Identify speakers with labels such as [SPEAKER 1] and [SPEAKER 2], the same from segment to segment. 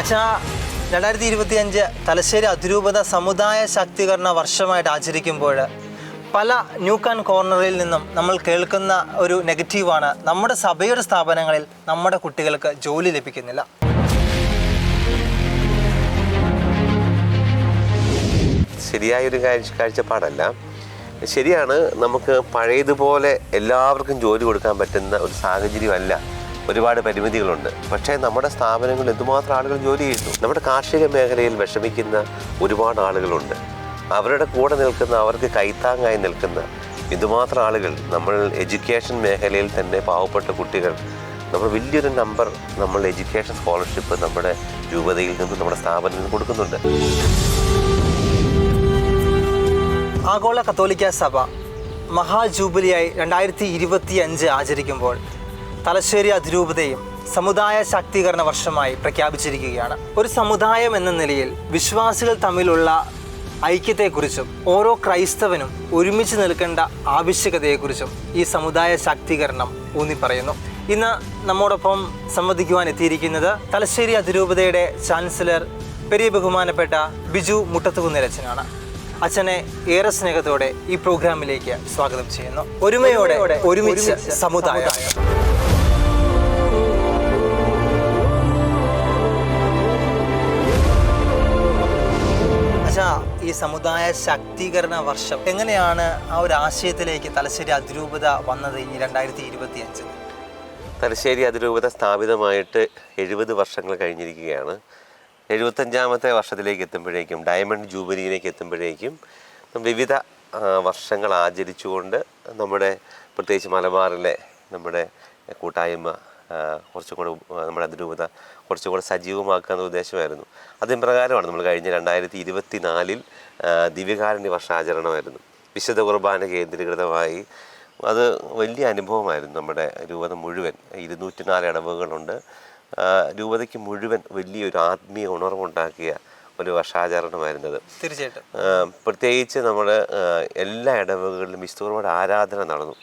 [SPEAKER 1] അച്ഛാ രണ്ടായിരത്തി ഇരുപത്തി അഞ്ച് തലശ്ശേരി അതിരൂപത സമുദായ ശാക്തീകരണ വർഷമായിട്ട് ആചരിക്കുമ്പോൾ പല ന്യൂക്ക് ആൻഡ് കോർണറിൽ നിന്നും നമ്മൾ കേൾക്കുന്ന ഒരു നെഗറ്റീവാണ് നമ്മുടെ സഭയുടെ സ്ഥാപനങ്ങളിൽ നമ്മുടെ കുട്ടികൾക്ക് ജോലി ലഭിക്കുന്നില്ല.
[SPEAKER 2] ശരിയായൊരു കാഴ്ച കാഴ്ചപ്പാടല്ല. ശരിയാണ് നമുക്ക് പഴയതുപോലെ എല്ലാവർക്കും ജോലി കൊടുക്കാൻ പറ്റുന്ന ഒരു സാഹചര്യമല്ല. ഒരുപാട് പരിമിതികളുണ്ട്. പക്ഷേ നമ്മുടെ സ്ഥാപനങ്ങളിൽ എന്തുമാത്രം ആളുകൾ ജോലി ചെയ്യുന്നു? നമ്മുടെ കാർഷിക മേഖലയിൽ വിഷമിക്കുന്ന ഒരുപാട് ആളുകളുണ്ട്. അവരുടെ കൂടെ നിൽക്കുന്ന അവർക്ക് കൈത്താങ്ങായി നിൽക്കുന്ന എന്തുമാത്രം ആളുകൾ? നമ്മൾ എഡ്യൂക്കേഷൻ മേഖലയിൽ തന്നെ പാവപ്പെട്ട കുട്ടികൾ. നമ്മൾ വലിയൊരു നമ്പർ നമ്മൾ എഡ്യൂക്കേഷൻ സ്കോളർഷിപ്പ് നമ്മുടെ രൂപതയിൽ നിന്ന് നമ്മുടെ സ്ഥാപനത്തിൽ നിന്ന് കൊടുക്കുന്നുണ്ട്.
[SPEAKER 1] ആഗോള കത്തോലിക്ക സഭ മഹാജൂബിലിയായി രണ്ടായിരത്തി ഇരുപത്തി അഞ്ച് ആചരിക്കുമ്പോൾ തലശ്ശേരി അതിരൂപതയും സമുദായ ശാക്തീകരണ വർഷമായി പ്രഖ്യാപിച്ചിരിക്കുകയാണ്. ഒരു സമുദായം എന്ന നിലയിൽ വിശ്വാസികൾ തമ്മിലുള്ള ഐക്യത്തെക്കുറിച്ചും ഓരോ ക്രൈസ്തവനും ഒരുമിച്ച് നിൽക്കേണ്ട ആവശ്യകതയെക്കുറിച്ചും ഈ സമുദായ ശാക്തീകരണം ഊന്നി പറയുന്നു ഇന്ന് നമ്മോടൊപ്പം സംവദിക്കുവാൻ എത്തിയിരിക്കുന്നത് തലശ്ശേരി അതിരൂപതയുടെ ചാൻസലർ പെരിയ ബഹുമാനപ്പെട്ട ബിജു മുട്ടത്തുകുന്നിലച്ചനാണ് അച്ഛനെ ഏറെ സ്നേഹത്തോടെ ഈ പ്രോഗ്രാമിലേക്ക് സ്വാഗതം ചെയ്യുന്നു. ഒരുമയോടെ ഒരുമിച്ച് സമുദായം. ഈ സമുദായ ശാക്തീകരണ വർഷം എങ്ങനെയാണ് ആ ഒരു ആശയത്തിലേക്ക് തലശ്ശേരി അതിരൂപത വന്നത് ഈ രണ്ടായിരത്തി ഇരുപത്തി അഞ്ച്
[SPEAKER 2] തലശ്ശേരി അതിരൂപത സ്ഥാപിതമായിട്ട് എഴുപത് വർഷങ്ങൾ കഴിഞ്ഞിരിക്കുകയാണ്. എഴുപത്തഞ്ചാമത്തെ വർഷത്തിലേക്ക് എത്തുമ്പോഴേക്കും ഡയമണ്ട് ജൂബിലിയിലേക്ക് എത്തുമ്പോഴേക്കും വിവിധ വർഷങ്ങൾ ആചരിച്ചുകൊണ്ട് നമ്മുടെ പ്രത്യേകിച്ച് മലബാറിലെ നമ്മുടെ കൂട്ടായ്മ കുറച്ചും കൂടെ നമ്മുടെ അതിരൂപത കുറച്ചും കൂടെ സജീവമാക്കുക എന്ന ഉദ്ദേശമായിരുന്നു. അതിന് പ്രകാരമാണ് നമ്മൾ കഴിഞ്ഞ രണ്ടായിരത്തി ഇരുപത്തി നാലിൽ ദിവ്യകാരുണ്യ വർഷാചരണമായിരുന്നു. വിശുദ്ധ കുർബാന കേന്ദ്രീകൃതമായി. അത് വലിയ അനുഭവമായിരുന്നു നമ്മുടെ രൂപത മുഴുവൻ. ഇരുന്നൂറ്റി നാല് ഇടവകളുണ്ട് രൂപതയ്ക്ക് മുഴുവൻ വലിയൊരു ആത്മീയ ഉണർവുണ്ടാക്കിയ ഒരു വർഷാചരണമായിരുന്നത്.
[SPEAKER 1] തീർച്ചയായിട്ടും.
[SPEAKER 2] പ്രത്യേകിച്ച് നമ്മൾ എല്ലാ ഇടവകളിലും വിസ്തുവോടെ ആരാധന നടന്നു.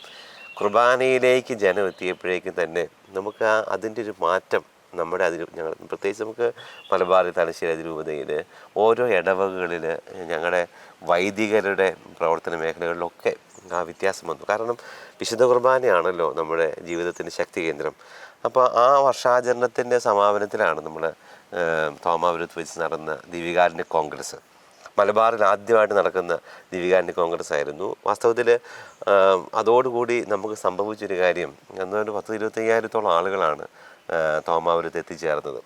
[SPEAKER 2] കുർബാനയിലേക്ക് ജനം എത്തിയപ്പോഴേക്കും തന്നെ നമുക്ക് ആ അതിന്റെ ഒരു മാറ്റം നമ്മുടെ അതിൽ ഞങ്ങൾ പ്രത്യേകിച്ച് നമുക്ക് മലബാറിൽ തലശ്ശേരി അതിരൂപതയിൽ ഓരോ ഇടവകളിൽ ഞങ്ങളുടെ വൈദികരുടെ പ്രവർത്തന മേഖലകളിലൊക്കെ ആ വ്യത്യാസം വന്നു. കാരണം വിശുദ്ധ കുർബാനയാണല്ലോ നമ്മുടെ ജീവിതത്തിന്റെ ശക്തി കേന്ദ്രം. അപ്പോൾ ആ വർഷാചരണത്തിന്റെ സമാപനത്തിലാണ് നമ്മൾ തോമാപുരത്ത് വെച്ച് നടന്ന ദീപികാരന്റെ കോൺഗ്രസ്. മലബാറിൽ ആദ്യമായിട്ട് നടക്കുന്ന ദീപികാരന്റെ കോൺഗ്രസ് ആയിരുന്നു വാസ്തവത്തിൽ അതോടുകൂടി നമുക്ക് സംഭവിച്ചൊരു കാര്യം എന്നൊരു പത്ത് ഇരുപത്തയ്യായിരത്തോളം ആളുകളാണ് തോമാപുരത്ത് എത്തിച്ചേർന്നത്.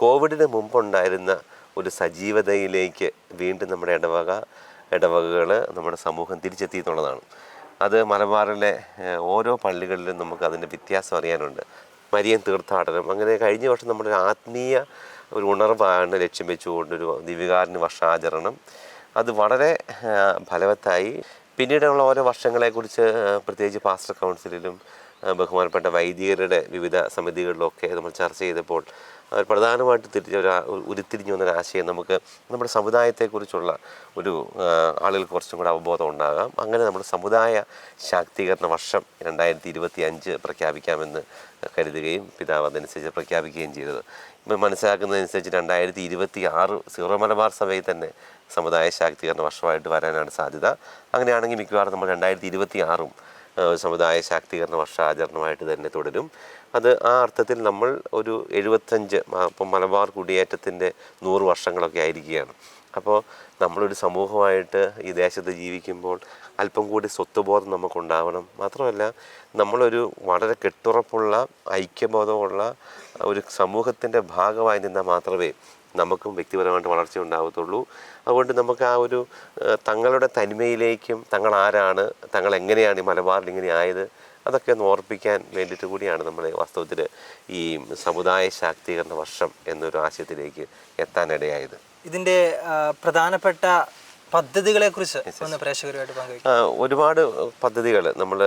[SPEAKER 2] കോവിഡിന് മുമ്പുണ്ടായിരുന്ന ഒരു സജീവതയിലേക്ക് വീണ്ടും നമ്മുടെ ഇടവക ഇടവകകൾ നമ്മുടെ സമൂഹം തിരിച്ചെത്തി എന്നുള്ളതാണ് അത് മലബാറിലെ ഓരോ പള്ളികളിലും നമുക്ക് അതിന്റെ വ്യത്യാസം അറിയാനുണ്ട്. മരിയൻ തീർത്ഥാടനം അങ്ങനെ കഴിഞ്ഞ വർഷം നമ്മുടെ ആത്മീയ ഒരു ഉണർവാണ് ലക്ഷ്യം വെച്ചുകൊണ്ടൊരു ദിവ്യകാരുണ്യ വർഷാചരണം. അത് വളരെ ഫലവത്തായി. പിന്നീടുള്ള ഓരോ വർഷങ്ങളെക്കുറിച്ച് പ്രത്യേകിച്ച് പാസ്റ്റർ കൗൺസിലിലും ബഹുമാനപ്പെട്ട വൈദികരുടെ വിവിധ സമിതികളിലൊക്കെ നമ്മൾ ചർച്ച ചെയ്തപ്പോൾ അവർ പ്രധാനമായിട്ട് തിരിച്ച ഒരു ഉരുത്തിരിഞ്ഞു വന്നൊരു ആശയം നമുക്ക് നമ്മുടെ സമുദായത്തെക്കുറിച്ചുള്ള ഒരു ആളുകൾക്ക് കുറച്ചും കൂടെ അവബോധം ഉണ്ടാകാം. അങ്ങനെ നമ്മുടെ സമുദായ ശാക്തീകരണ വർഷം രണ്ടായിരത്തി ഇരുപത്തി അഞ്ച് പ്രഖ്യാപിക്കാമെന്ന് കരുതുകയും പിതാവ് അതനുസരിച്ച് പ്രഖ്യാപിക്കുകയും ചെയ്തത്. മനസ്സിലാക്കുന്നതനുസരിച്ച് രണ്ടായിരത്തി ഇരുപത്തി ആറ് സീറോ മലബാർ സഭയിൽ തന്നെ സമുദായ ശാക്തീകരണ വർഷമായിട്ട് വരാനാണ് സാധ്യത. അങ്ങനെയാണെങ്കിൽ മിക്കവാറും നമ്മൾ രണ്ടായിരത്തി ഇരുപത്തി ആറും സമുദായ ശാക്തീകരണ വർഷാചരണമായിട്ട് തന്നെ തുടരും. അത് ആ അർത്ഥത്തിൽ നമ്മൾ ഒരു എഴുപത്തഞ്ച് ഇപ്പം മലബാർ കുടിയേറ്റത്തിന്റെ നൂറ് വർഷങ്ങളൊക്കെ ആയിരിക്കുകയാണ്. അപ്പോൾ നമ്മളൊരു സമൂഹമായിട്ട് ഈ ദേശത്ത് ജീവിക്കുമ്പോൾ അല്പം കൂടി സ്വത്വബോധം നമുക്കുണ്ടാവണം. മാത്രമല്ല നമ്മളൊരു വളരെ കെട്ടുറപ്പുള്ള ഐക്യബോധമുള്ള ഒരു സമൂഹത്തിന്റെ ഭാഗമായി നിന്നാൽ മാത്രമേ നമുക്കും വ്യക്തിപരമായിട്ട് വളർച്ച ഉണ്ടാകത്തുള്ളൂ അതുകൊണ്ട് നമുക്ക് ആ ഒരു തങ്ങളുടെ തനിമയിലേക്കും തങ്ങൾ ആരാണ് തങ്ങൾ എങ്ങനെയാണ് ഈ മലബാറിൽ ഇങ്ങനെ ആയത് അതൊക്കെ ഒന്ന് ഓർപ്പിക്കാൻ വേണ്ടിയിട്ട് കൂടിയാണ് നമ്മൾ വാസ്തവത്തിൽ ഈ സമുദായ ശാക്തീകരണ വർഷം എന്നൊരു ആശയത്തിലേക്ക് എത്താനിടയായത്.
[SPEAKER 1] ഇതിന്റെ പ്രധാനപ്പെട്ട പദ്ധതികളെ കുറിച്ച് ഒന്ന് പ്രേക്ഷകരുമായിട്ട് പങ്കുവയ്ക്കും.
[SPEAKER 2] ഒരുപാട് പദ്ധതികൾ നമ്മൾ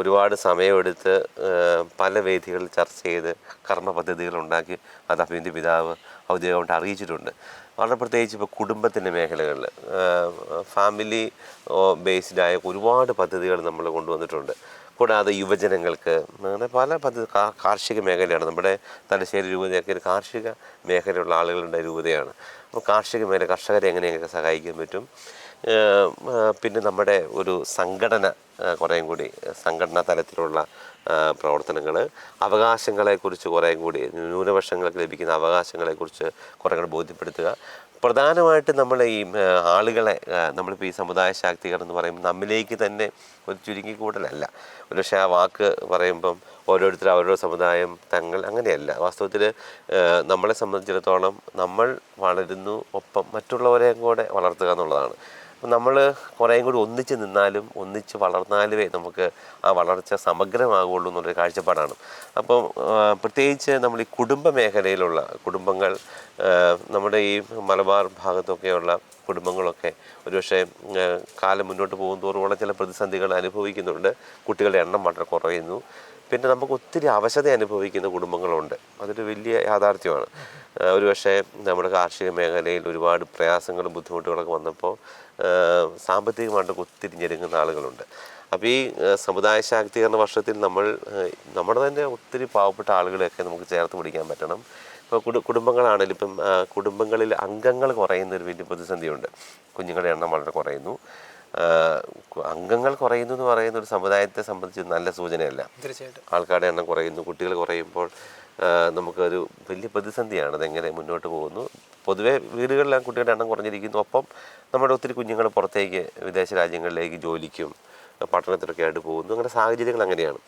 [SPEAKER 2] ഒരുപാട് സമയമെടുത്ത് പല വേദികളിൽ ചർച്ച ചെയ്ത് കർമ്മ പദ്ധതികൾ ഉണ്ടാക്കി അത് അഭിനന്ദി പിതാവ് ഔദ്യോഗികമായിട്ട് അറിയിച്ചിട്ടുണ്ട്. വളരെ പ്രത്യേകിച്ച് ഇപ്പോൾ കുടുംബത്തിന്റെ മേഖലകളിൽ ഫാമിലി ബേസ്ഡ് ആയ ഒരുപാട് പദ്ധതികൾ നമ്മൾ കൊണ്ടുവന്നിട്ടുണ്ട്. കൂടാതെ യുവജനങ്ങൾക്ക് അങ്ങനെ പല പദ്ധതി കാർഷിക മേഖലയാണ്. നമ്മുടെ തലശ്ശേരി രൂപതയൊക്കെ ഒരു കാർഷിക മേഖലയുള്ള ആളുകളുടെ രൂപതയാണ്. കാർഷിക മേഖല കർഷകരെ എങ്ങനെയൊക്കെ സഹായിക്കാൻ പറ്റും? പിന്നെ നമ്മുടെ ഒരു സംഘടന കുറേയും കൂടി സംഘടനാ തലത്തിലുള്ള പ്രവർത്തനങ്ങൾ അവകാശങ്ങളെക്കുറിച്ച് കുറേ കൂടി ന്യൂനപക്ഷങ്ങൾക്ക് ലഭിക്കുന്ന അവകാശങ്ങളെക്കുറിച്ച് കുറേ കൂടി ബോധ്യപ്പെടുത്തുക. പ്രധാനമായിട്ട് നമ്മൾ ഈ ആളുകളെ നമ്മളിപ്പോൾ ഈ സമുദായ ശാക്തീകരണം എന്ന് പറയുമ്പോൾ നമ്മിലേക്ക് തന്നെ ഒരു ചുരുങ്ങിക്കൂടലല്ല ഒരു പക്ഷേ ആ വാക്ക് പറയുമ്പം ഓരോരുത്തരും അവരുടെ സമുദായം തങ്ങൾ അങ്ങനെയല്ല. വാസ്തവത്തിൽ നമ്മളെ സംബന്ധിച്ചിടത്തോളം നമ്മൾ വളരുന്നു ഒപ്പം മറ്റുള്ളവരെയും കൂടെ വളർത്തുക എന്നുള്ളതാണ്. നമ്മൾ കുറേയും കൂടി ഒന്നിച്ച് നിന്നാലും ഒന്നിച്ച് വളർന്നാലുമേ നമുക്ക് ആ വളർച്ച സമഗ്രമാകുള്ളൂ എന്നൊരു കാഴ്ചപ്പാടാണ്. അപ്പം പ്രത്യേകിച്ച് നമ്മൾ ഈ കുടുംബ മേഖലയിലുള്ള കുടുംബങ്ങൾ നമ്മുടെ ഈ മലബാർ ഭാഗത്തൊക്കെയുള്ള കുടുംബങ്ങളൊക്കെ ഒരുപക്ഷെ കാലം മുന്നോട്ട് പോകും ചില പ്രതിസന്ധികൾ അനുഭവിക്കുന്നുണ്ട്. കുട്ടികളുടെ എണ്ണം വളരെ കുറയുന്നു. പിന്നെ നമുക്ക് ഒത്തിരി അവശത അനുഭവിക്കുന്ന കുടുംബങ്ങളുണ്ട്. അതൊരു വലിയ യാഥാർത്ഥ്യമാണ്. ഒരു പക്ഷേ നമ്മുടെ കാർഷിക മേഖലയിൽ ഒരുപാട് പ്രയാസങ്ങളും ബുദ്ധിമുട്ടുകളൊക്കെ വന്നപ്പോൾ സാമ്പത്തികമായിട്ട് ഒത്തിരി ഞെരുങ്ങുന്ന ആളുകളുണ്ട്. അപ്പോൾ ഈ സമുദായ ശാക്തീകരണ വർഷത്തിൽ നമ്മൾ നമ്മുടെ തന്നെ ഒത്തിരി പാവപ്പെട്ട ആളുകളെയൊക്കെ നമുക്ക് ചേർത്ത് പിടിക്കാൻ പറ്റണം. ഇപ്പോൾ കുടു കുടുംബങ്ങളാണെങ്കിലും ഇപ്പം കുടുംബങ്ങളിൽ അംഗങ്ങൾ കുറയുന്ന ഒരു വലിയ പ്രതിസന്ധിയുണ്ട്. കുഞ്ഞുങ്ങളുടെ എണ്ണം വളരെ കുറയുന്നു. അംഗങ്ങൾ കുറയുന്നു എന്ന് പറയുന്ന ഒരു സമുദായത്തെ സംബന്ധിച്ച് നല്ല സൂചനയല്ല.
[SPEAKER 1] തീർച്ചയായിട്ടും.
[SPEAKER 2] ആൾക്കാരുടെ എണ്ണം കുറയുന്നു കുട്ടികൾ കുറയുമ്പോൾ നമുക്കൊരു വലിയ പ്രതിസന്ധിയാണ് അതെങ്ങനെ മുന്നോട്ട് പോകുന്നു. പൊതുവേ വീടുകളിലാണ് കുട്ടികളുടെ എണ്ണം കുറഞ്ഞിരിക്കുന്നു. ഒപ്പം നമ്മുടെ ഒത്തിരി കുഞ്ഞുങ്ങൾ പുറത്തേക്ക് വിദേശ രാജ്യങ്ങളിലേക്ക് ജോലിക്കും പഠനത്തിനൊക്കെ ആയിട്ട് പോകുന്നു. അങ്ങനെ സാഹചര്യങ്ങൾ അങ്ങനെയാണ്.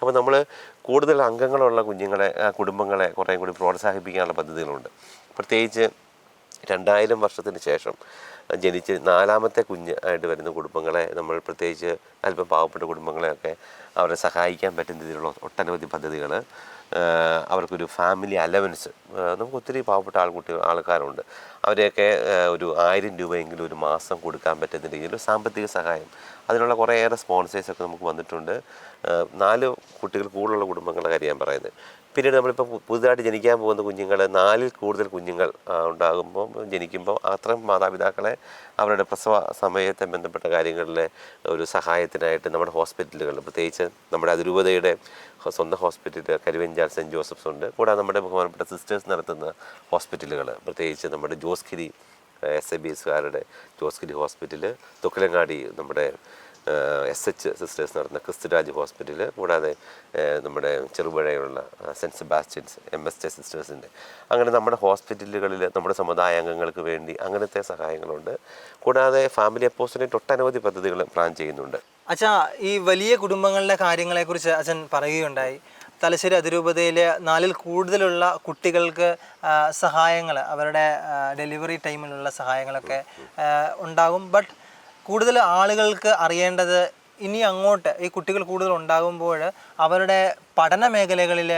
[SPEAKER 2] അപ്പോൾ നമ്മൾ കൂടുതൽ അംഗങ്ങളുള്ള കുഞ്ഞുങ്ങളെ ആ, കുടുംബങ്ങളെ കുറേ കൂടി പ്രോത്സാഹിപ്പിക്കാനുള്ള പദ്ധതികളുണ്ട്. പ്രത്യേകിച്ച് രണ്ടായിരം വർഷത്തിന് ശേഷം ജനിച്ച് നാലാമത്തെ കുഞ്ഞ് ആയിട്ട് വരുന്ന കുടുംബങ്ങളെ നമ്മൾ പ്രത്യേകിച്ച് അല്പം പാവപ്പെട്ട കുടുംബങ്ങളെയൊക്കെ അവരെ സഹായിക്കാൻ പറ്റുന്ന രീതിയിലുള്ള ഒട്ടനവധി പദ്ധതികൾ അവർക്കൊരു ഫാമിലി അലവൻസ് നമുക്ക് ഒത്തിരി പാവപ്പെട്ട ആൾക്കുട്ടി ആൾക്കാരുണ്ട്. അവരെയൊക്കെ ഒരു ആയിരം രൂപയെങ്കിലും ഒരു മാസം കൊടുക്കാൻ പറ്റുന്ന രീതിയിൽ സാമ്പത്തിക സഹായം. അതിനുള്ള കുറേയേറെ സ്പോൺസേഴ്സൊക്കെ നമുക്ക് വന്നിട്ടുണ്ട്. നാല് കുട്ടികൾ കൂടുതലുള്ള കുടുംബങ്ങളുടെ കാര്യം ഞാൻ പറയുന്നത്. പിന്നീട് നമ്മളിപ്പോൾ പുതുതായിട്ട് ജനിക്കാൻ പോകുന്ന കുഞ്ഞുങ്ങൾ നാലിൽ കൂടുതൽ കുഞ്ഞുങ്ങൾ ഉണ്ടാകുമ്പോൾ ജനിക്കുമ്പോൾ അത്രയും മാതാപിതാക്കളെ അവരുടെ പ്രസവ സമയത്തെ ബന്ധപ്പെട്ട കാര്യങ്ങളിൽ ഒരു സഹായത്തിനായിട്ട് നമ്മുടെ ഹോസ്പിറ്റലുകളിൽ പ്രത്യേകിച്ച് നമ്മുടെ അതിരൂപതയുടെ സ്വന്തം ഹോസ്പിറ്റൽ കരുവഞ്ചാൽ സെന്റ് ജോസഫ്സ് ഉണ്ട്. കൂടാതെ നമ്മുടെ ബഹുമാനപ്പെട്ട സിസ്റ്റേഴ്സ് നടത്തുന്ന ഹോസ്പിറ്റലുകൾ പ്രത്യേകിച്ച് നമ്മുടെ ജോസ്ഗിരി എസ് എ ബി എസ്കാരുടെ ജോസ്ഗിരി ഹോസ്പിറ്റൽ തുക്കലങ്ങാടി നമ്മുടെ എസ് എച്ച് സിസ്റ്റേഴ്സ് നടത്തുന്ന ക്രിസ്തുരാജ് ഹോസ്പിറ്റൽ കൂടാതെ നമ്മുടെ ചെറുപുഴയിലുള്ള saint Sebastian's M S T സിസ്റ്റേഴ്സിന്റെ അങ്ങനെ നമ്മുടെ ഹോസ്പിറ്റലുകളിൽ നമ്മുടെ സമുദായ അംഗങ്ങൾക്ക് വേണ്ടി അങ്ങനത്തെ സഹായങ്ങളുണ്ട്. കൂടാതെ ഫാമിലി അപ്പോസിനേറ്റ് ഒട്ടനവധി പദ്ധതികൾ പ്ലാൻ ചെയ്യുന്നുണ്ട്.
[SPEAKER 1] അച്ഛാ ഈ വലിയ കുടുംബങ്ങളുടെ കാര്യങ്ങളെക്കുറിച്ച് അച്ഛൻ പറയുകയുണ്ടായി. തലശ്ശേരി അതിരൂപതയിൽ നാലിൽ കൂടുതലുള്ള കുട്ടികൾക്ക് സഹായങ്ങൾ അവരുടെ ഡെലിവറി ടൈമിലുള്ള സഹായങ്ങളൊക്കെ ഉണ്ടാകും. ബട്ട് കൂടുതൽ ആളുകൾക്ക് അറിയേണ്ടത് ഇനി അങ്ങോട്ട് ഈ കുട്ടികൾ കൂടുതൽ ഉണ്ടാകുമ്പോൾ അവരുടെ പഠന മേഖലകളിൽ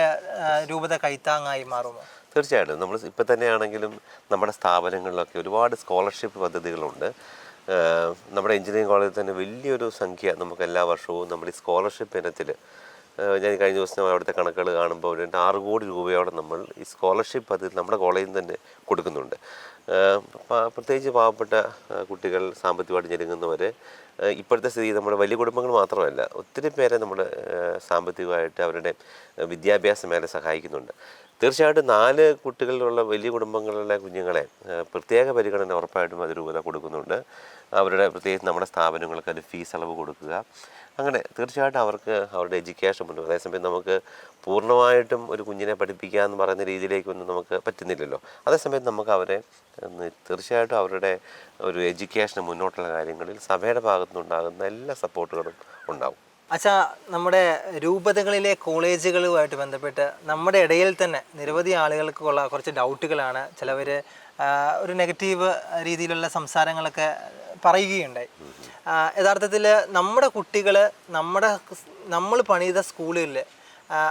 [SPEAKER 1] രൂപത കൈത്താങ്ങായി മാറുമോ?
[SPEAKER 2] തീർച്ചയായിട്ടും. നമ്മൾ ഇപ്പം തന്നെയാണെങ്കിലും നമ്മുടെ സ്ഥാപനങ്ങളിലൊക്കെ ഒരുപാട് സ്കോളർഷിപ്പ് പദ്ധതികളുണ്ട്. നമ്മുടെ എഞ്ചിനീയറിംഗ് കോളേജിൽ തന്നെ വലിയൊരു സംഖ്യ നമുക്ക് എല്ലാ വർഷവും നമ്മൾ ഈ സ്കോളർഷിപ്പ് ഇനത്തിൽ ഞാൻ കഴിഞ്ഞ ദിവസം അവിടുത്തെ കണക്കുകൾ കാണുമ്പോൾ ഒരു ആറ് കോടി രൂപയോടെ നമ്മൾ ഈ സ്കോളർഷിപ്പ് പദ്ധതി നമ്മുടെ കോളേജിൽ തന്നെ കൊടുക്കുന്നുണ്ട്. പ്രത്യേകിച്ച് പാവപ്പെട്ട കുട്ടികൾ സാമ്പത്തികമായിട്ട് ഞെരുങ്ങുന്നവർ ഇപ്പോഴത്തെ സ്ഥിതി നമ്മുടെ വലിയ കുടുംബങ്ങൾ മാത്രമല്ല ഒത്തിരി പേരെ നമ്മൾ സാമ്പത്തികമായിട്ട് അവരുടെ വിദ്യാഭ്യാസ മേഖല സഹായിക്കുന്നുണ്ട്. തീർച്ചയായിട്ടും നാല് കുട്ടികളിലുള്ള വലിയ കുടുംബങ്ങളിലെ കുഞ്ഞുങ്ങളെ പ്രത്യേക പരിഗണന ഉറപ്പായിട്ടും അതിരൂപത കൊടുക്കുന്നുണ്ട്. അവരുടെ പ്രത്യേകിച്ച് നമ്മുടെ സ്ഥാപനങ്ങൾക്ക് അതിന് ഫീസ് അളവ് കൊടുക്കുക. അങ്ങനെ തീർച്ചയായിട്ടും അവർക്ക് അവരുടെ എഡ്യൂക്കേഷൻ മുന്നോട്ട് അതേസമയം നമുക്ക് പൂർണമായിട്ടും ഒരു കുഞ്ഞിനെ പഠിപ്പിക്കുക എന്ന് പറയുന്ന രീതിയിലേക്കൊന്നും നമുക്ക് പറ്റുന്നില്ലല്ലോ. അതേസമയം നമുക്ക് അവരെ തീർച്ചയായിട്ടും അവരുടെ ഒരു എഡ്യൂക്കേഷൻ മുന്നോട്ടുള്ള കാര്യങ്ങളിൽ സഭയുടെ ഭാഗത്തുനിന്നുണ്ടാകുന്ന എല്ലാ സപ്പോർട്ടുകളും ഉണ്ടാവും.
[SPEAKER 1] അച്ഛാ നമ്മുടെ രൂപതകളിലെ കോളേജുകളുമായിട്ട് ബന്ധപ്പെട്ട് നമ്മുടെ ഇടയിൽ തന്നെ നിരവധി ആളുകൾക്കുള്ള കുറച്ച് ഡൗട്ടുകളാണ്. ചിലവർ ഒരു നെഗറ്റീവ് രീതിയിലുള്ള സംസാരങ്ങളൊക്കെ പറയുകയുണ്ടായി. യഥാർത്ഥത്തിൽ നമ്മുടെ കുട്ടികൾ നമ്മുടെ നമ്മൾ പണിത സ്കൂളുകളിൽ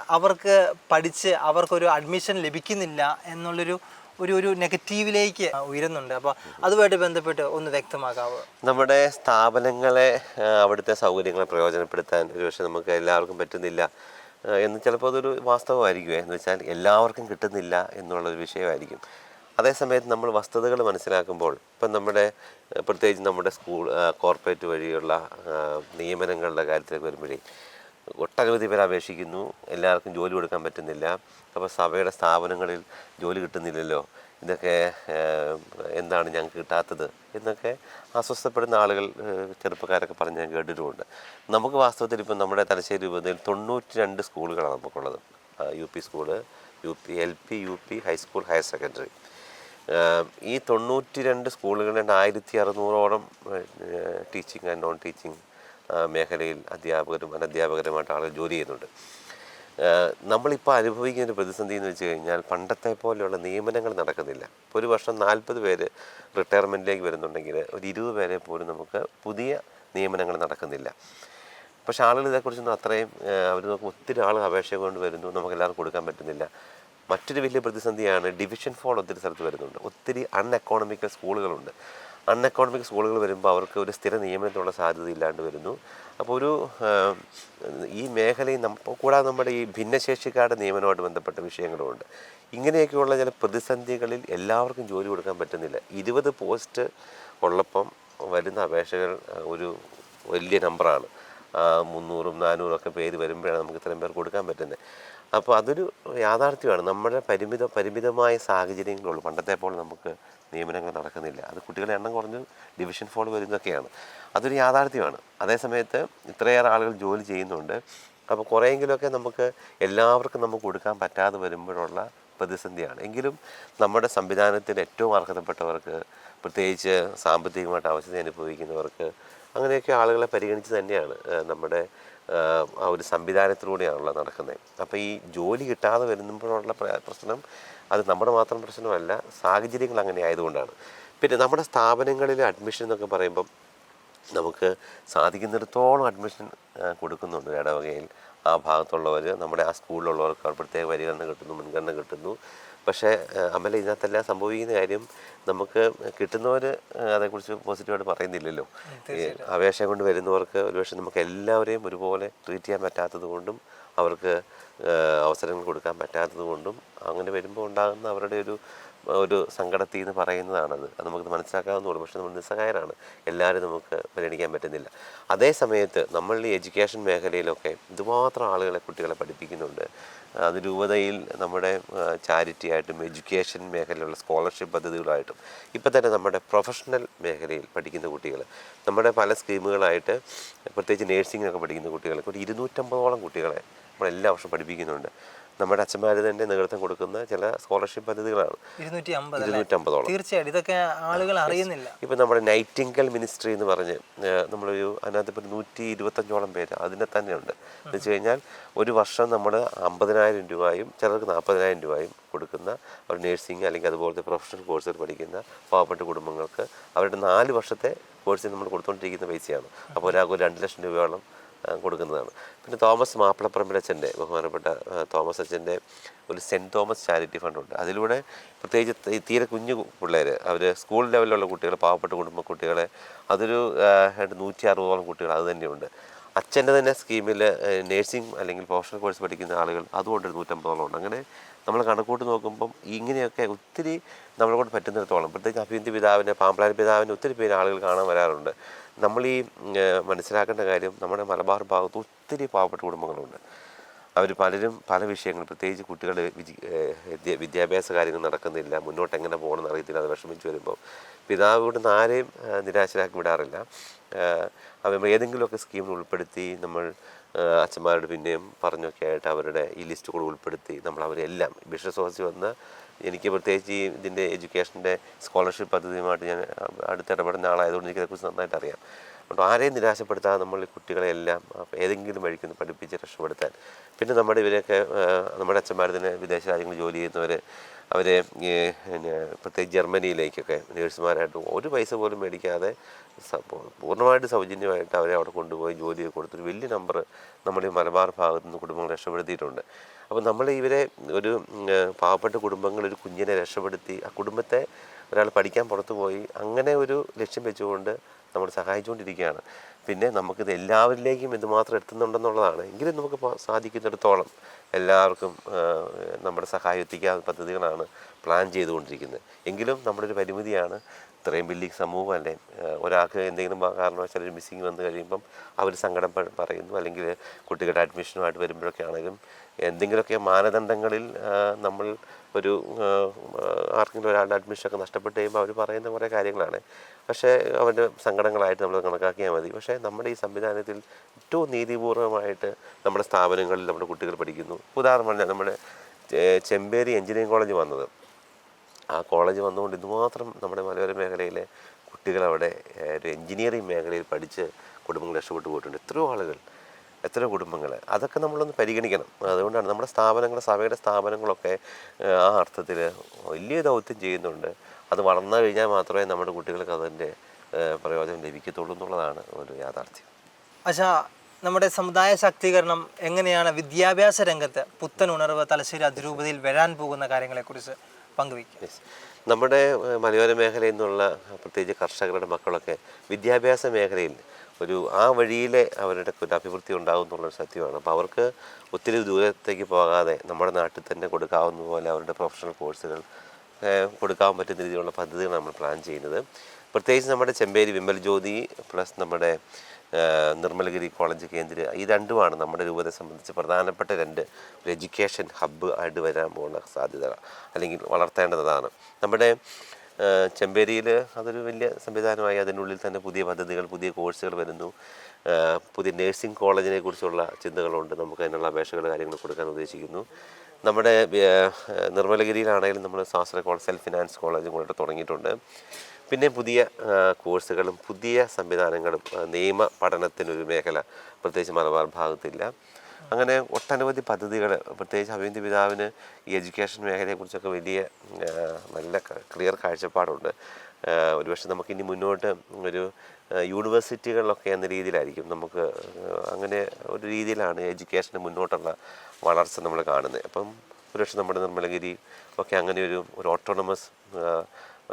[SPEAKER 1] അവർക്ക് പഠിച്ച് അവർക്കൊരു അഡ്മിഷൻ ലഭിക്കുന്നില്ല എന്നുള്ളൊരു ഒരു ഒരു നെഗറ്റീവിലേക്ക് ഉയരുന്നുണ്ട്. അപ്പോൾ അതുമായിട്ട് ബന്ധപ്പെട്ട് ഒന്ന് വ്യക്തമാക്കാവോ?
[SPEAKER 2] നമ്മുടെ സ്ഥാപനങ്ങളെ അവിടുത്തെ സൗകര്യങ്ങളെ പ്രയോജനപ്പെടുത്താൻ ഒരുപക്ഷെ നമുക്ക് എല്ലാവർക്കും പറ്റുന്നില്ല. എന്ന് ചിലപ്പോൾ അതൊരു വാസ്തവമായിരിക്കുമേ എന്ന് വെച്ചാൽ എല്ലാവർക്കും കിട്ടുന്നില്ല എന്നുള്ളൊരു വിഷയമായിരിക്കും. അതേസമയത്ത് നമ്മൾ വസ്തുതകൾ മനസ്സിലാക്കുമ്പോൾ ഇപ്പം നമ്മുടെ പ്രത്യേകിച്ച് നമ്മുടെ സ്കൂൾ കോർപ്പറേറ്റ് വഴിയുള്ള നിയമനങ്ങളുടെ കാര്യത്തിലേക്ക് വരുമ്പോഴേ ഒട്ടനവധി പേർ അപേക്ഷിക്കുന്നു. എല്ലാവർക്കും ജോലി കൊടുക്കാൻ പറ്റുന്നില്ല. അപ്പോൾ സഭയുടെ സ്ഥാപനങ്ങളിൽ ജോലി കിട്ടുന്നില്ലല്ലോ. ഇതൊക്കെ എന്താണ് ഞങ്ങൾക്ക് കിട്ടാത്തത് എന്നൊക്കെ അസ്വസ്ഥപ്പെടുന്ന ആളുകൾ ചെറുപ്പക്കാരൊക്കെ പറഞ്ഞ് ഞാൻ കേട്ടിട്ടുമുണ്ട്. നമുക്ക് വാസ്തവത്തിൽ ഇപ്പം നമ്മുടെ തലശ്ശേരി രൂപതയിൽ തൊണ്ണൂറ്റി രണ്ട് സ്കൂളുകളാണ് നമുക്കുള്ളത്. U P school U P L P U P high school higher secondary. ഈ തൊണ്ണൂറ്റി രണ്ട് സ്കൂളുകളിൽ ആയിരത്തി അറുന്നൂറോളം ടീച്ചിങ് ആൻഡ് നോൺ ടീച്ചിങ് മേഖലയിൽ അധ്യാപകരും അനധ്യാപകരുമായിട്ട് ആളുകൾ ജോലി ചെയ്യുന്നുണ്ട്. നമ്മളിപ്പോൾ അനുഭവിക്കുന്ന ഒരു പ്രതിസന്ധി എന്ന് വെച്ച് കഴിഞ്ഞാൽ പണ്ടത്തെ പോലെയുള്ള നിയമനങ്ങൾ നടക്കുന്നില്ല. ഇപ്പോൾ ഒരു വർഷം നാൽപ്പത് പേര് റിട്ടയർമെന്റിലേക്ക് വരുന്നുണ്ടെങ്കിൽ ഒരു ഇരുപത് പേരെ പോലും നമുക്ക് പുതിയ നിയമനങ്ങൾ നടക്കുന്നില്ല. പക്ഷേ ആളുകൾ ഇതേക്കുറിച്ചൊന്നും അത്രയും അവർ നമുക്ക് ഒത്തിരി ആൾ അപേക്ഷ കൊണ്ട് വരുന്നു നമുക്ക് എല്ലാവർക്കും കൊടുക്കാൻ പറ്റുന്നില്ല. മറ്റൊരു വലിയ പ്രതിസന്ധിയാണ് ഡിവിഷൻ ഫോൾ ഒത്തിരി സ്ഥലത്ത് വരുന്നുണ്ട്. ഒത്തിരി അൺ എക്കോണമിക്കൽ സ്കൂളുകളുണ്ട്. അൺ എക്കോണമിക് സ്കൂളുകൾ വരുമ്പോൾ അവർക്ക് ഒരു സ്ഥിര നിയമനത്തിനുള്ള സാധ്യത ഇല്ലാണ്ട് വരുന്നു. അപ്പോൾ ഒരു ഈ മേഖലയിൽ നമ്മൾ കൂടാതെ നമ്മുടെ ഈ ഭിന്നശേഷിക്കാരുടെ നിയമനവുമായിട്ട് ബന്ധപ്പെട്ട വിഷയങ്ങളുമുണ്ട്. ഇങ്ങനെയൊക്കെയുള്ള ചില പ്രതിസന്ധികളിൽ എല്ലാവർക്കും ജോലി കൊടുക്കാൻ പറ്റുന്നില്ല. ഇരുപത് പോസ്റ്റ് ഉള്ളപ്പം വരുന്ന അപേക്ഷകൾ ഒരു വലിയ നമ്പറാണ് മുന്നൂറും നാനൂറും ഒക്കെ പേര് വരുമ്പോഴാണ് നമുക്ക് ഇത്രയും പേർ കൊടുക്കാൻ പറ്റുന്നത്. അപ്പോൾ അതൊരു യാഥാർത്ഥ്യമാണ്. നമ്മുടെ പരിമിത പരിമിതമായ സാഹചര്യങ്ങളുള്ളൂ. പണ്ടത്തെ പോലെ നമുക്ക് നിയമനങ്ങൾ നടക്കുന്നില്ല. അത് കുട്ടികളുടെ എണ്ണം കുറഞ്ഞ് ഡിവിഷൻ ഫോൾ വരുന്നതൊക്കെയാണ് അതൊരു യാഥാർത്ഥ്യമാണ്. അതേസമയത്ത് ഇത്രയേറെ ആളുകൾ ജോലി ചെയ്യുന്നുണ്ട്. അപ്പോൾ കുറേയെങ്കിലുമൊക്കെ നമുക്ക് എല്ലാവർക്കും നമുക്ക് കൊടുക്കാൻ പറ്റാതെ വരുമ്പോഴുള്ള പ്രതിസന്ധിയാണ്. എങ്കിലും നമ്മുടെ സംവിധാനത്തിന് ഏറ്റവും അർഹതപ്പെട്ടവർക്ക് പ്രത്യേകിച്ച് സാമ്പത്തികമായിട്ട് അവശത അനുഭവിക്കുന്നവർക്ക് അങ്ങനെയൊക്കെ ആളുകളെ പരിഗണിച്ച് തന്നെയാണ് നമ്മുടെ ആ ഒരു സംവിധാനത്തിലൂടെയാണല്ലോ നടക്കുന്നത് അപ്പോൾ ഈ ജോലി കിട്ടാതെ വരുമ്പോഴുള്ള പ്രശ്നം അത് നമ്മുടെ മാത്രം പ്രശ്നമല്ല സാഹചര്യങ്ങൾ അങ്ങനെ ആയതുകൊണ്ടാണ്. പിന്നെ നമ്മുടെ സ്ഥാപനങ്ങളിൽ അഡ്മിഷൻ എന്നൊക്കെ പറയുമ്പം നമുക്ക് സാധിക്കുന്നിടത്തോളം അഡ്മിഷൻ കൊടുക്കുന്നുണ്ട് ഇടവകയിൽ ആ ഭാഗത്തുള്ളവർ നമ്മുടെ ആ സ്കൂളിലുള്ളവർക്ക് പ്രത്യേക പരിഗണന കിട്ടുന്നു മുൻഗണന കിട്ടുന്നു. പക്ഷേ അമല ഇതിനകത്തെല്ലാം സംഭവിക്കുന്ന കാര്യം നമുക്ക് കിട്ടുന്നവർ അതേക്കുറിച്ച് പോസിറ്റീവായിട്ട് പറയുന്നില്ലല്ലോ. അപേക്ഷ കൊണ്ട് വരുന്നവർക്ക് ഒരുപക്ഷെ നമുക്ക് എല്ലാവരെയും ഒരുപോലെ ട്രീറ്റ് ചെയ്യാൻ പറ്റാത്തത് കൊണ്ടും അവർക്ക് അവസരങ്ങൾ കൊടുക്കാൻ പറ്റാത്തത് കൊണ്ടും അങ്ങനെ വരുമ്പോൾ ഉണ്ടാകുന്ന അവരുടെ ഒരു ഒരു സങ്കടത്തിൽ നിന്ന് പറയുന്നതാണത്. അത് നമുക്ക് മനസ്സിലാക്കാവുന്നതുള്ളൂ പക്ഷെ നമ്മൾ നിസ്സഹായരാണ്. എല്ലാവരും നമുക്ക് പരിഗണിക്കാൻ പറ്റുന്നില്ല. അതേ സമയത്ത് നമ്മൾ ഈ എഡ്യൂക്കേഷൻ മേഖലയിലൊക്കെ ഇതുമാത്രം ആളുകളെ കുട്ടികളെ പഠിപ്പിക്കുന്നുണ്ട്. അത് രൂപതയിൽ നമ്മുടെ ചാരിറ്റി ആയിട്ടും എഡ്യൂക്കേഷൻ മേഖലയിലുള്ള സ്കോളർഷിപ്പ് പദ്ധതികളായിട്ടും ഇപ്പം തന്നെ നമ്മുടെ പ്രൊഫഷണൽ മേഖലയിൽ പഠിക്കുന്ന കുട്ടികൾ നമ്മുടെ പല സ്കീമുകളായിട്ട് പ്രത്യേകിച്ച് നേഴ്സിംഗിനൊക്കെ പഠിക്കുന്ന കുട്ടികളെ ഒരു ഇരുന്നൂറ്റമ്പതോളം കുട്ടികളെ നമ്മൾ എല്ലാ വർഷവും പഠിപ്പിക്കുന്നുണ്ട്. നമ്മുടെ അച്ഛന്മാർ തന്നെ നേതൃത്വം കൊടുക്കുന്ന ചില സ്കോളർഷിപ്പ് പദ്ധതികളാണ്. ഇരുന്നൂറ്റമ്പതോളം.
[SPEAKER 1] തീർച്ചയായിട്ടും ഇതൊക്കെ ആളുകൾ അറിയുന്നില്ല.
[SPEAKER 2] ഇപ്പം നമ്മുടെ നൈറ്റിംഗൽ മിനിസ്ട്രി എന്ന് പറഞ്ഞ് നമ്മളൊരു അതിനകത്ത് ഇപ്പോൾ നൂറ്റി ഇരുപത്തഞ്ചോളം പേര് അതിനെ തന്നെയുണ്ട്. എന്ന് വെച്ച് കഴിഞ്ഞാൽ ഒരു വർഷം നമ്മൾ അമ്പതിനായിരം രൂപയും ചിലർക്ക് നാൽപ്പതിനായിരം രൂപയും കൊടുക്കുന്ന ഒരു നേഴ്സിംഗ് അല്ലെങ്കിൽ അതുപോലത്തെ പ്രൊഫഷണൽ കോഴ്സുകൾ പഠിക്കുന്ന പാവപ്പെട്ട കുടുംബങ്ങൾക്ക് അവരുടെ നാല് വർഷത്തെ കോഴ്സിന് നമ്മൾ കൊടുത്തുകൊണ്ടിരിക്കുന്ന പൈസയാണ്. അപ്പോൾ ഒരാൾക്ക് ഒരു രണ്ട് ലക്ഷം രൂപയോളം കൊടുക്കുന്നതാണ്. പിന്നെ തോമസ് മാപ്പിളപ്പറമ്പിലച്ഛന്റെ ബഹുമാനപ്പെട്ട തോമസ് അച്ഛന്റെ ഒരു സെന്റ് തോമസ് ചാരിറ്റി ഫണ്ടുണ്ട്. അതിലൂടെ പ്രത്യേകിച്ച് തീരെ കുഞ്ഞു പിള്ളേർ അവർ സ്കൂൾ ലെവലിലുള്ള കുട്ടികൾ പാവപ്പെട്ട കുടുംബ കുട്ടികളെ അതൊരു നൂറ്റി അറുപതോളം കുട്ടികൾ അത് തന്നെയുണ്ട്. അച്ഛന്റെ തന്നെ സ്കീമിൽ നേഴ്സിംഗ് അല്ലെങ്കിൽ പ്രൊഫഷണൽ കോഴ്സ് പഠിക്കുന്ന ആളുകൾ അതുകൊണ്ട് നൂറ്റമ്പതോളം ഉണ്ട്. അങ്ങനെ നമ്മൾ കണക്കൂട്ട് നോക്കുമ്പം ഇങ്ങനെയൊക്കെ ഒത്തിരി നമ്മളെ കൊണ്ട് പറ്റുന്നിടത്തോളം പ്രത്യേകിച്ച് അഭിനന്ദി പിതാവിനെ പാമ്പ്ലാൻ പിതാവിനെ ഒത്തിരി പേര് ആളുകൾ കാണാൻ വരാറുണ്ട്. നമ്മൾ ഈ മനസ്സിലാക്കേണ്ട കാര്യം നമ്മുടെ മലബാർ ഭാഗത്ത് ഒത്തിരി പാവപ്പെട്ട കുടുംബങ്ങളുണ്ട്. അവർ പലരും പല വിഷയങ്ങൾ പ്രത്യേകിച്ച് കുട്ടികൾ വിദ്യാഭ്യാസ കാര്യങ്ങൾ നടക്കുന്നില്ല മുന്നോട്ട് എങ്ങനെ പോകണമെന്ന് അറിയത്തില്ല അത് വിഷമിച്ച് വരുമ്പോൾ പിതാവ് കൊണ്ട് ആരെയും നിരാശരാക്കി വിടാറില്ല. അവർ ഏതെങ്കിലുമൊക്കെ സ്കീമിൽ ഉൾപ്പെടുത്തി നമ്മൾ അച്ഛന്മാരുടെ പിന്നെയും പറഞ്ഞൊക്കെ ആയിട്ട് അവരുടെ ഈ ലിസ്റ്റ് കൂടെ ഉൾപ്പെടുത്തി നമ്മൾ അവരെല്ലാം ബിഷസ് വന്ന് എനിക്ക് പ്രത്യേകിച്ച് ഈ ഇതിന്റെ എഡ്യൂക്കേഷന്റെ സ്കോളർഷിപ്പ് പദ്ധതിയുമായിട്ട് ഞാൻ അടുത്ത് ഇടപെടുന്ന ആളായതുകൊണ്ട് എനിക്കതേക്കുറിച്ച് നന്നായിട്ട് അറിയാം. അപ്പോൾ ആരെയും നിരാശപ്പെടുത്താതെ നമ്മൾ കുട്ടികളെ എല്ലാം ഏതെങ്കിലും വഴിക്കൊന്ന് പഠിപ്പിച്ച് രക്ഷപ്പെടുത്താൻ. പിന്നെ നമ്മുടെ ഇവരെയൊക്കെ നമ്മുടെ അച്ഛന്മാർ തന്നെ വിദേശ രാജ്യങ്ങളിൽ ജോലി ചെയ്യുന്നവർ അവരെ പ്രത്യേകിച്ച് ജർമ്മനിയിലേക്കൊക്കെ നേഴ്സുമാരായിട്ട് ഒരു പൈസ പോലും മേടിക്കാതെ പൂർണമായിട്ട് സൗജന്യമായിട്ട് അവരെ അവിടെ കൊണ്ടുപോയി ജോലിയൊക്കെ കൊടുത്തൊരു വലിയ നമ്പർ നമ്മുടെ മലബാർ ഭാഗത്തു നിന്ന് കുടുംബങ്ങൾ രക്ഷപ്പെടുത്തിയിട്ടുണ്ട്. അപ്പോൾ നമ്മൾ ഇവരെ ഒരു പാവപ്പെട്ട കുടുംബങ്ങൾ ഒരു കുഞ്ഞിനെ രക്ഷപ്പെടുത്തി ആ കുടുംബത്തെ ഒരാൾ പഠിക്കാൻ പുറത്തു പോയി അങ്ങനെ ഒരു ലക്ഷ്യം വെച്ചുകൊണ്ട് നമ്മൾ സഹായിച്ചുകൊണ്ടിരിക്കുകയാണ് പിന്നെ നമുക്കിത് എല്ലാവരിലേക്കും ഇതുമാത്രം എത്തുന്നുണ്ടെന്നുള്ളതാണ്. എങ്കിലും നമുക്ക് സാധിക്കുന്നിടത്തോളം എല്ലാവർക്കും നമ്മുടെ സഹായം എത്തിക്കാൻ പദ്ധതികളാണ് പ്ലാൻ ചെയ്തുകൊണ്ടിരിക്കുന്നത്. എങ്കിലും നമ്മുടെ ഒരു പരിമിതിയാണ് ഇത്രയും വലിയ സമൂഹമല്ലേ ഒരാൾക്ക് എന്തെങ്കിലും കാരണവശാൽ ഒരു മിസ്സിങ് വന്നു കഴിയുമ്പം അവർ സങ്കടം പറയുന്നു. അല്ലെങ്കിൽ കുട്ടികളുടെ അഡ്മിഷനുമായിട്ട് വരുമ്പോഴൊക്കെ ആണെങ്കിലും എന്തെങ്കിലുമൊക്കെ മാനദണ്ഡങ്ങളിൽ നമ്മൾ ഒരു ആർക്കെങ്കിലും ഒരാളുടെ അഡ്മിഷനൊക്കെ നഷ്ടപ്പെട്ട് കഴിയുമ്പോൾ അവർ പറയുന്ന കുറേ കാര്യങ്ങളാണ്. പക്ഷേ അവന്റെ സങ്കടങ്ങളായിട്ട് നമ്മൾ കണക്കാക്കിയാൽ മതി. പക്ഷേ നമ്മുടെ ഈ സംവിധാനത്തിൽ ഏറ്റവും നീതിപൂർവമായിട്ട് നമ്മുടെ സ്ഥാപനങ്ങളിൽ നമ്മുടെ കുട്ടികൾ പഠിക്കുന്നു. ഉദാഹരണം പറഞ്ഞാൽ നമ്മുടെ ചെമ്പേരി എഞ്ചിനീയറിംഗ് കോളേജ് വന്നത്. ആ കോളേജ് വന്നുകൊണ്ട് ഇതുമാത്രം നമ്മുടെ മലയോര മേഖലയിലെ കുട്ടികൾ അവിടെ ഒരു എഞ്ചിനീയറിംഗ് മേഖലയിൽ പഠിച്ച് കുടുംബങ്ങൾ രക്ഷപ്പെട്ടു പോയിട്ടുണ്ട്. എത്രയോ ആളുകൾ എത്രയോ കുടുംബങ്ങൾ അതൊക്കെ നമ്മളൊന്ന് പരിഗണിക്കണം. അതുകൊണ്ടാണ് നമ്മുടെ സ്ഥാപനങ്ങൾ സഭയുടെ സ്ഥാപനങ്ങളൊക്കെ ആ അർത്ഥത്തിൽ വലിയ ദൗത്യം ചെയ്യുന്നുണ്ട്. അത് വളർന്നു കഴിഞ്ഞാൽ മാത്രമേ നമ്മുടെ കുട്ടികൾക്ക് അതിന്റെ പ്രയോജനം ലഭിക്കത്തുള്ളൂ എന്നുള്ളതാണ് ഒരു യാഥാർത്ഥ്യം.
[SPEAKER 1] അച്ഛാ നമ്മുടെ സമുദായ ശാക്തീകരണം എങ്ങനെയാണ് വിദ്യാഭ്യാസ രംഗത്ത് പുത്തൻ ഉണർവ് തലശ്ശേരി അതിരൂപതയിൽ വരാൻ പോകുന്ന കാര്യങ്ങളെക്കുറിച്ച് പങ്കുവയ്ക്കും.
[SPEAKER 2] നമ്മുടെ മലയോര മേഖലയിൽ നിന്നുള്ള പ്രത്യേകിച്ച് കർഷകരുടെ മക്കളൊക്കെ വിദ്യാഭ്യാസ മേഖലയിൽ ഒരു ആ വഴിയിലെ അവരുടെ ഒരു അഭിവൃദ്ധി ഉണ്ടാകും എന്നുള്ളൊരു സത്യമാണ്. അപ്പോൾ അവർക്ക് ഒത്തിരി ദൂരത്തേക്ക് പോകാതെ നമ്മുടെ നാട്ടിൽ തന്നെ കൊടുക്കാവുന്ന പോലെ അവരുടെ പ്രൊഫഷണൽ കോഴ്സുകൾ കൊടുക്കാൻ പറ്റുന്ന രീതിയിലുള്ള പദ്ധതികൾ നമ്മൾ പ്ലാൻ ചെയ്യുന്നത്. പ്രത്യേകിച്ച് നമ്മുടെ ചെമ്പേരി വിമൽ ജ്യോതി പ്ലസ് നമ്മുടെ നിർമ്മലഗിരി കോളേജ് കേന്ദ്ര ഈ രണ്ടുമാണ് നമ്മുടെ രൂപതയെ സംബന്ധിച്ച് പ്രധാനപ്പെട്ട രണ്ട് ഒരു എഡ്യൂക്കേഷൻ ഹബ്ബ് ആയിട്ട് വരാൻ പോകുന്ന സാധ്യത അല്ലെങ്കിൽ വളർത്തേണ്ടതാണ്. നമ്മുടെ ചെമ്പേരിയിൽ അതൊരു വലിയ സംവിധാനമായി അതിനുള്ളിൽ തന്നെ പുതിയ പദ്ധതികൾ പുതിയ കോഴ്സുകൾ വരുന്നു. പുതിയ നേഴ്സിംഗ് കോളേജിനെ കുറിച്ചുള്ള ചിന്തകളുണ്ട്. നമുക്ക് അതിനുള്ള അപേക്ഷകൾ കാര്യങ്ങൾ കൊടുക്കാൻ ഉദ്ദേശിക്കുന്നു. നമ്മുടെ നിർമ്മലഗിരിയിലാണെങ്കിലും നമ്മൾ ശാസ്ത്ര കോളേജ് സെൽഫ് ഫിനാൻസ് കോളേജും കൂടെ തുടങ്ങിയിട്ടുണ്ട്. പിന്നെ പുതിയ കോഴ്സുകളും പുതിയ സംവിധാനങ്ങളും നിയമ പഠനത്തിനൊരു മേഖല പ്രത്യേകിച്ച് മലബാർ ഭാഗത്തില്ല. അങ്ങനെ ഒട്ടനവധി പദ്ധതികൾ പ്രത്യേകിച്ച് അഭിന്ദി പിതാവിന് ഈ എഡ്യൂക്കേഷൻ മേഖലയെക്കുറിച്ചൊക്കെ വലിയ നല്ല ക്ലിയർ കാഴ്ചപ്പാടുണ്ട്. ഒരുപക്ഷെ നമുക്ക് ഇനി മുന്നോട്ട് ഒരു യൂണിവേഴ്സിറ്റികളിലൊക്കെ എന്ന രീതിയിലായിരിക്കും നമുക്ക് അങ്ങനെ ഒരു രീതിയിലാണ് എഡ്യൂക്കേഷന് മുന്നോട്ടുള്ള വളർച്ച നമ്മൾ കാണുന്നത്. അപ്പം ഒരുപക്ഷെ നമ്മുടെ നിർമ്മലഗിരി ഒക്കെ അങ്ങനെ ഒരു ഒരു ഓട്ടോണമസ്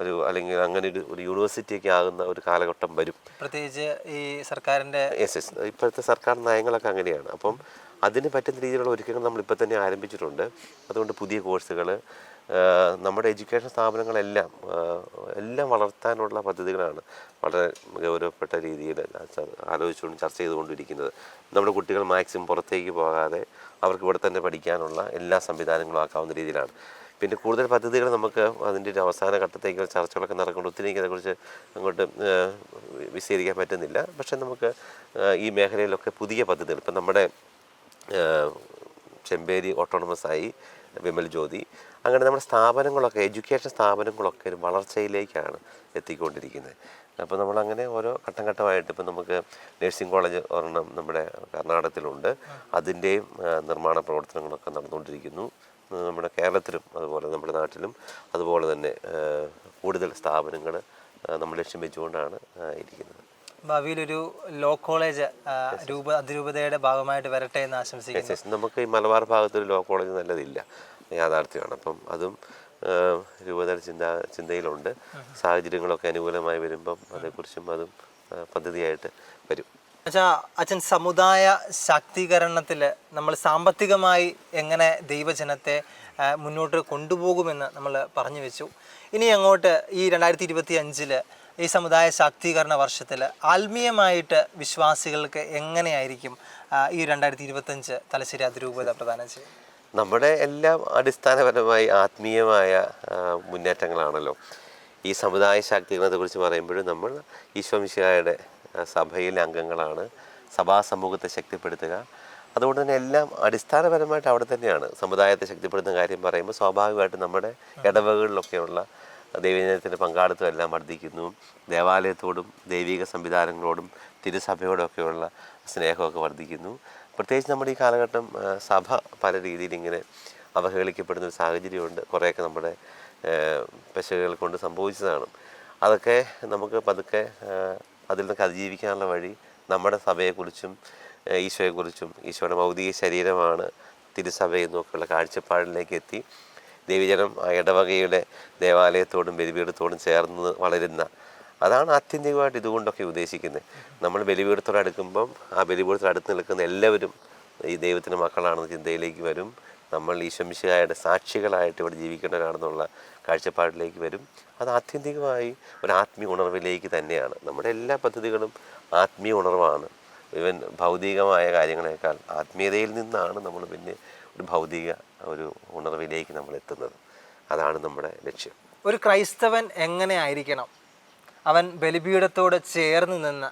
[SPEAKER 2] ഒരു അല്ലെങ്കിൽ അങ്ങനെ ഒരു ഒരു യൂണിവേഴ്സിറ്റിയൊക്കെ ആകുന്ന ഒരു കാലഘട്ടം വരും.
[SPEAKER 1] പ്രത്യേകിച്ച് ഈ സർക്കാരിന്റെ
[SPEAKER 2] യെസ് യെസ് ഇപ്പോഴത്തെ സർക്കാർ നയങ്ങളൊക്കെ അങ്ങനെയാണ്. അപ്പം അതിന് പറ്റുന്ന രീതിയിലുള്ള ഒരുക്കങ്ങൾ നമ്മൾ ഇപ്പോൾ തന്നെ ആരംഭിച്ചിട്ടുണ്ട്. അതുകൊണ്ട് പുതിയ കോഴ്സുകൾ നമ്മുടെ എഡ്യൂക്കേഷൻ സ്ഥാപനങ്ങളെല്ലാം എല്ലാം വളർത്താനുള്ള പദ്ധതികളാണ് വളരെ ഗൗരവപ്പെട്ട രീതിയിൽ ആലോചിച്ചുകൊണ്ട് ചർച്ച ചെയ്തുകൊണ്ടിരിക്കുന്നത്. നമ്മുടെ കുട്ടികൾ മാക്സിമം പുറത്തേക്ക് പോകാതെ അവർക്ക് ഇവിടെ തന്നെ പഠിക്കാനുള്ള എല്ലാ സംവിധാനങ്ങളും ആക്കാവുന്ന രീതിയിലാണ്. പിന്നെ കൂടുതൽ പദ്ധതികൾ നമുക്ക് അതിന്റെ ഒരു അവസാന ഘട്ടത്തേക്ക് ചർച്ചകളൊക്കെ നടക്കുന്നുണ്ട്. ഒത്തിരി അതേക്കുറിച്ച് അങ്ങോട്ട് വിശദീകരിക്കാൻ പറ്റുന്നില്ല. പക്ഷേ നമുക്ക് ഈ മേഖലയിലൊക്കെ പുതിയ പദ്ധതികൾ ഇപ്പം നമ്മുടെ ചെമ്പേരി ഓട്ടോണമസ് ആയി വിമൽ ജ്യോതി. അങ്ങനെ നമ്മുടെ സ്ഥാപനങ്ങളൊക്കെ എഡ്യൂക്കേഷൻ സ്ഥാപനങ്ങളൊക്കെ ഒരു വളർച്ചയിലേക്കാണ് എത്തിക്കൊണ്ടിരിക്കുന്നത്. അപ്പോൾ നമ്മളങ്ങനെ ഓരോ ഘട്ടം ഘട്ടമായിട്ട് ഇപ്പം നമുക്ക് നഴ്സിംഗ് കോളേജ് ഒരെണ്ണം നമ്മുടെ കർണാടകത്തിലുണ്ട്. അതിന്റെയും നിർമ്മാണ പ്രവർത്തനങ്ങളൊക്കെ നടന്നുകൊണ്ടിരിക്കുന്നു. നമ്മുടെ കേരളത്തിലും അതുപോലെ നമ്മുടെ നാട്ടിലും. അതുപോലെ തന്നെ കൂടുതൽ സ്ഥാപനങ്ങൾ നമ്മൾ ലക്ഷ്യം വെച്ചുകൊണ്ടാണ് ഇരിക്കുന്നത്.
[SPEAKER 1] ഭാവിയിലൊരു ലോ കോളേജ് രൂപ അതിരൂപതയുടെ ഭാഗമായിട്ട് വരട്ടെ എന്ന് ആശംസിക്കുന്നു.
[SPEAKER 2] നമുക്ക് ഈ മലബാർ ഭാഗത്ത് ഒരു ലോ കോളേജ് നല്ലതില്ല. യാഥാർത്ഥ്യമാണ്. അപ്പം അതും രൂപതയുടെ ചിന്ത ചിന്തയിലുണ്ട്. സാഹചര്യങ്ങളൊക്കെ അനുകൂലമായി വരുമ്പം അതേക്കുറിച്ചും അതും പദ്ധതിയായിട്ട് വരും.
[SPEAKER 1] അച്ഛാ അച്ഛൻ സമുദായ ശാക്തീകരണത്തിൽ നമ്മൾ സാമ്പത്തികമായി എങ്ങനെ ദൈവജനത്തെ മുന്നോട്ട് കൊണ്ടുപോകുമെന്ന് നമ്മൾ പറഞ്ഞു വെച്ചു. ഇനി അങ്ങോട്ട് ഈ രണ്ടായിരത്തി ഇരുപത്തി അഞ്ചിൽ ഈ സമുദായ ശാക്തീകരണ വർഷത്തിൽ ആത്മീയമായിട്ട് വിശ്വാസികൾക്ക് എങ്ങനെയായിരിക്കും ഈ രണ്ടായിരത്തി ഇരുപത്തഞ്ച് തലശ്ശേരി അതിരൂപത പ്രദാനം ചെയ്യുന്നത്?
[SPEAKER 2] നമ്മുടെ എല്ലാം അടിസ്ഥാനപരമായി ആത്മീയമായ മുന്നേറ്റങ്ങളാണല്ലോ. ഈ സമുദായ ശാക്തീകരണത്തെക്കുറിച്ച് പറയുമ്പോഴും നമ്മൾ ഈശ്വംശിയായുടെ സഭയിലെ അംഗങ്ങളാണ്. സഭാ സമൂഹത്തെ ശക്തിപ്പെടുത്തുക. അതുകൊണ്ട് തന്നെ എല്ലാം അടിസ്ഥാനപരമായിട്ട് അവിടെ തന്നെയാണ്. സമുദായത്തെ ശക്തിപ്പെടുത്തുന്ന കാര്യം പറയുമ്പോൾ സ്വാഭാവികമായിട്ടും നമ്മുടെ ഇടവകളിലൊക്കെയുള്ള ദൈവജനത്തിന്റെ പങ്കാളിത്തം എല്ലാം വർദ്ധിക്കുന്നു. ദേവാലയത്തോടും ദൈവിക സംവിധാനങ്ങളോടും തിരുസഭയോടൊക്കെയുള്ള സ്നേഹമൊക്കെ വർദ്ധിക്കുന്നു. പ്രത്യേകിച്ച് നമ്മുടെ ഈ കാലഘട്ടം സഭ പല രീതിയിൽ ഇങ്ങനെ അവഹേളിക്കപ്പെടുന്ന ഒരു സാഹചര്യമുണ്ട്. കുറേയൊക്കെ നമ്മുടെ പെശകുകൾ കൊണ്ട് സംഭവിച്ചതാണ്. അതൊക്കെ നമുക്ക് പതുക്കെ അതിൽ നിന്നൊക്കെ അതിജീവിക്കാനുള്ള വഴി നമ്മുടെ സഭയെക്കുറിച്ചും ഈശോയെക്കുറിച്ചും ഈശോയുടെ ഭൗതിക ശരീരമാണ് തിരുസഭയെന്നൊക്കെയുള്ള കാഴ്ചപ്പാടിലേക്ക് എത്തി. ദേവിജനം ഇടവകയുടെ ദേവാലയത്തോടും ബലിപീഠത്തോടും ചേർന്ന് വളരുന്ന അതാണ് ആത്യന്തികമായിട്ട് ഇതുകൊണ്ടൊക്കെ ഉദ്ദേശിക്കുന്നത്. നമ്മൾ ബലിപീഠത്തോട് അടുക്കുമ്പം ആ ബലിപീഠത്തോട് അടുത്ത് നിൽക്കുന്ന എല്ലാവരും ഈ ദൈവത്തിന്റെ മക്കളാണെന്ന ചിന്തയിലേക്ക് വരും. നമ്മൾ ഈ ഈശ്വമിശയായുടെ സാക്ഷികളായിട്ട് ഇവിടെ ജീവിക്കേണ്ടവരാണെന്നുള്ള കാഴ്ചപ്പാടിലേക്ക് വരും. അത് ആത്യന്തികമായി ഒരു ആത്മീയ ഉണർവിലേക്ക് തന്നെയാണ്. നമ്മുടെ എല്ലാ പദ്ധതികളും ആത്മീയ ഉണർവാണ്. ഇവൻ ഭൗതികമായ കാര്യങ്ങളെക്കാൾ ആത്മീയതയിൽ നിന്നാണ് നമ്മൾ പിന്നെ ഒരു ഭൗതിക ഒരു ഉണർവിലേക്ക് നമ്മൾ എത്തുന്നത് അതാണ് നമ്മുടെ ലക്ഷ്യം.
[SPEAKER 1] ഒരു ക്രൈസ്തവൻ എങ്ങനെ ആയിരിക്കണം? അവൻ ബലിപീഠത്തോട് ചേർന്ന് നിന്ന്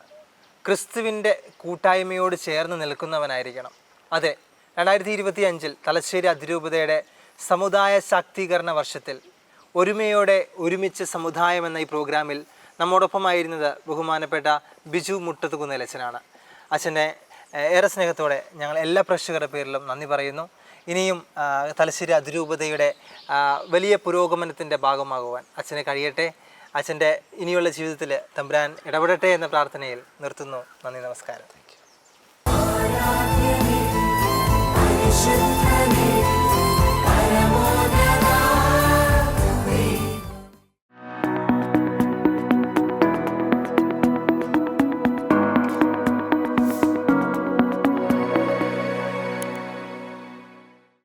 [SPEAKER 1] ക്രിസ്തുവിന്റെ കൂട്ടായ്മയോട് ചേർന്ന് നിൽക്കുന്നവനായിരിക്കണം. അതെ രണ്ടായിരത്തി ഇരുപത്തി അഞ്ചിൽ തലശ്ശേരി അതിരൂപതയുടെ സമുദായ ശാക്തീകരണ വർഷത്തിൽ ഒരുമയോടെ ഒരുമിച്ച് സമുദായം എന്ന ഈ പ്രോഗ്രാമിൽ നമ്മോടൊപ്പമായിരുന്നത് ബഹുമാനപ്പെട്ട ബിജു മുട്ടത്തുകുന്നലച്ചനാണ് അച്ഛന്റെ ഏറെ സ്നേഹത്തോടെ ഞങ്ങൾ എല്ലാ പ്രേക്ഷകരുടെ പേരിലും നന്ദി പറയുന്നു. ഇനിയും തലശ്ശേരി അതിരൂപതയുടെ വലിയ പുരോഗമനത്തിന്റെ ഭാഗമാകുവാൻ അച്ഛന് കഴിയട്ടെ. അച്ഛന്റെ ഇനിയുള്ള ജീവിതത്തിൽ തമ്പുരാൻ ഇടപെടട്ടെ എന്ന പ്രാർത്ഥനയിൽ നിർത്തുന്നു. നന്ദി നമസ്കാരം.